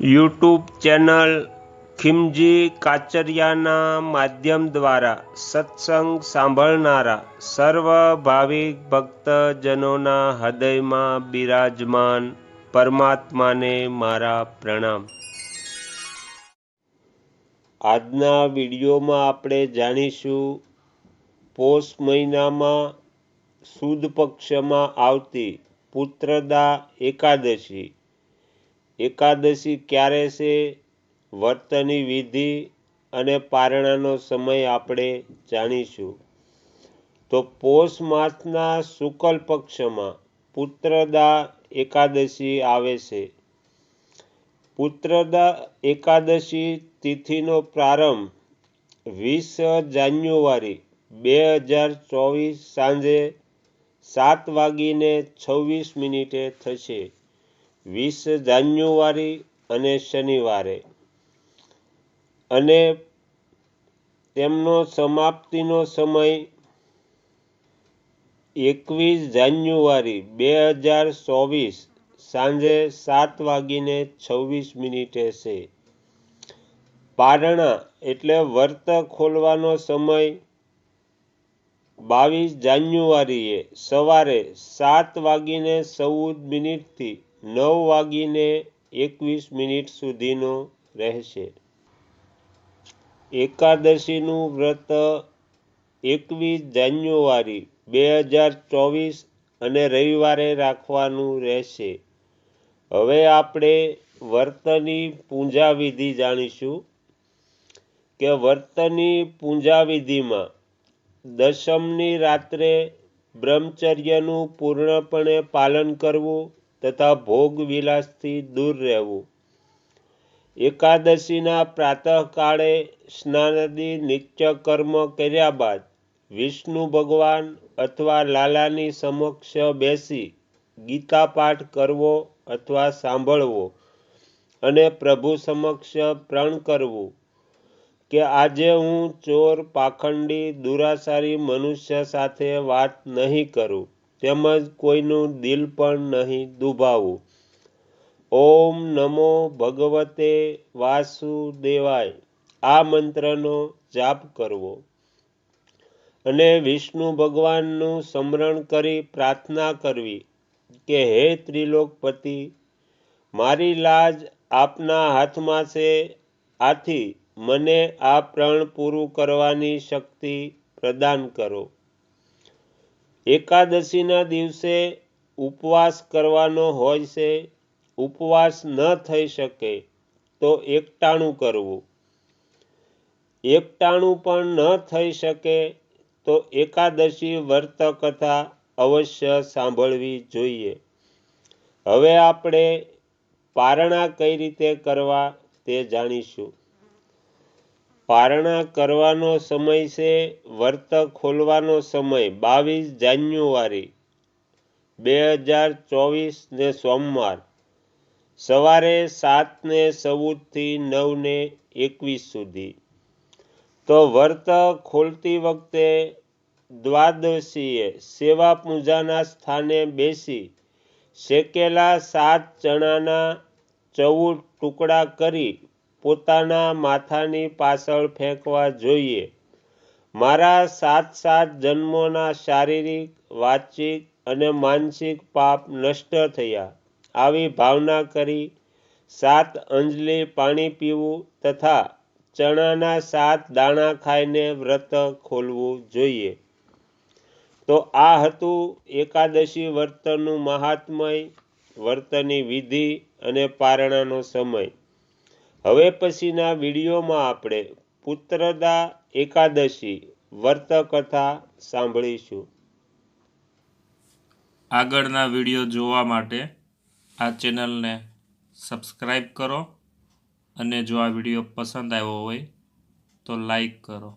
YouTube channel ખિમજી કાચરિયાના માધ્યમ દ્વારા સત્સંગ સાંભળનારા સર્વ ભાવિક ભક્તજનોના હૃદયમાં બિરાજમાન પરમાત્માને મારા પ્રણામ. આજના વિડીયોમાં આપણે જાણીશું, પોષ મહિનામાં સુદ પક્ષમાં આવતી પુત્રદા એકાદશી. એકાદશી ક્યારે છે? વર્તની વિધિ અને પારણાનો સમય આપણે જાણીશું. તો પોષ માસના શુકલ પક્ષમાં પુત્રદા એકાદશી આવે છે. પુત્રદા એકાદશી તિથિનો પ્રારંભ વીસ જાન્યુઆરી બે હજાર ચોવીસ સાંજે સાત વાગીને છવ્વીસ મિનિટે થશે. વીસ જાન્યુઆરી અને શનિવારે. અને તેમનો સમાપ્તિનો સમય એકવીસ જાન્યુઆરી બે હજાર ચોવીસ સાંજે સાત વાગીને છવ્વીસ મિનિટે છે. પારણા એટલે વર્ત ખોલવાનો સમય બાવીસ જાન્યુઆરીએ સવારે સાત વાગીને ચૌદ મિનિટથી નવ વાગીને એકવીસ મિનિટ સુધીનો રહેશે. એકાદશીનું વ્રત એકવીસ જાન્યુઆરી બે હજાર ચોવીસ અને રવિવારે રાખવાનું રહેશે. હવે આપણે વર્તની પૂજા વિધિ જાણીશું કે વર્તની પૂજા વિધિમાં દશમની રાત્રે બ્રહ્મચર્યનું પૂર્ણપણે પાલન કરવું તથા ભોગ વિલાસથી દૂર રહેવું. એકાદશીના પ્રાતઃકાળે સ્નાનદી નિત્ય કર્મ કર્યા બાદ વિષ્ણુ ભગવાન અથવા લાલાની સમક્ષ બેસી ગીતા પાઠ કરવો અથવા સાંભળવો અને પ્રભુ સમક્ષ પ્રણ કરવું કે આજે હું ચોર, પાખંડી દુરાસારી મનુષ્ય સાથે વાત નહીં કરું. તેમજ કોઈનું દિલ પણ નહીં દુભાવું ઓમ નમો ભગવતે વાસુદેવાય. આ મંત્રનો જાપ કરવો. અને વિષ્ણુ ભગવાનનું સ્મરણ કરી પ્રાર્થના કરવી કે, હે ત્રિલોકપતિ, મારી લાજ આપના હાથમાં છે. આથી મને આ પ્રણ પૂરું કરવાની શક્તિ પ્રદાન કરો. એકાદશીના દિવસે ઉપવાસ કરવાનો હોય છે, ઉપવાસ ન થઈ શકે તો એકટાણું કરવું. એકટાણું પણ ન થઈ શકે તો એકાદશી વર્ત કથા અવશ્ય સાંભળવી જોઈએ. હવે આપણે પારણા કઈ રીતે કરવા તે જાણીશું. પારણા કરવાનો સમય છે વર્ત ખોલવાનો સમય બાવીસ જાન્યુઆરી, બે હજાર ચોવીસ ને સોમવાર, સવારે સાત ને ચૌદથી નવ ને એકવીસ સુધી. તો વર્ત ખોલતી વખતે દ્વાદશીએ સેવા પૂજાના સ્થાને બેસી શેકેલા સાત ચણાના ચૌદ ટુકડા કરી પોતાના માથાની પાછળ ફેંકવા જોઈએ. મારા સાત સાત જન્મોના શારીરિક, વાચિક અને માનસિક પાપ નષ્ટ થયા. આવી ભાવના કરી સાત અંજલિ પાણી પીવું તથા ચણાના સાત દાણા ખાઈને વ્રત ખોલવું જોઈએ. તો આ હતું એકાદશી વર્તનનું મહાત્મય વર્તની વિધિ અને પારણાનો સમય. હવે પછીના વિડીયોમાં આપણે પુત્રદા એકાદશી વર્તકથા સાંભળીશું. આગળના વીડિયો જોવા માટે આ ચેનલને સબસ્ક્રાઈબ કરો અને જો આ વીડિયો પસંદ આવ્યો હોય તો લાઈક કરો.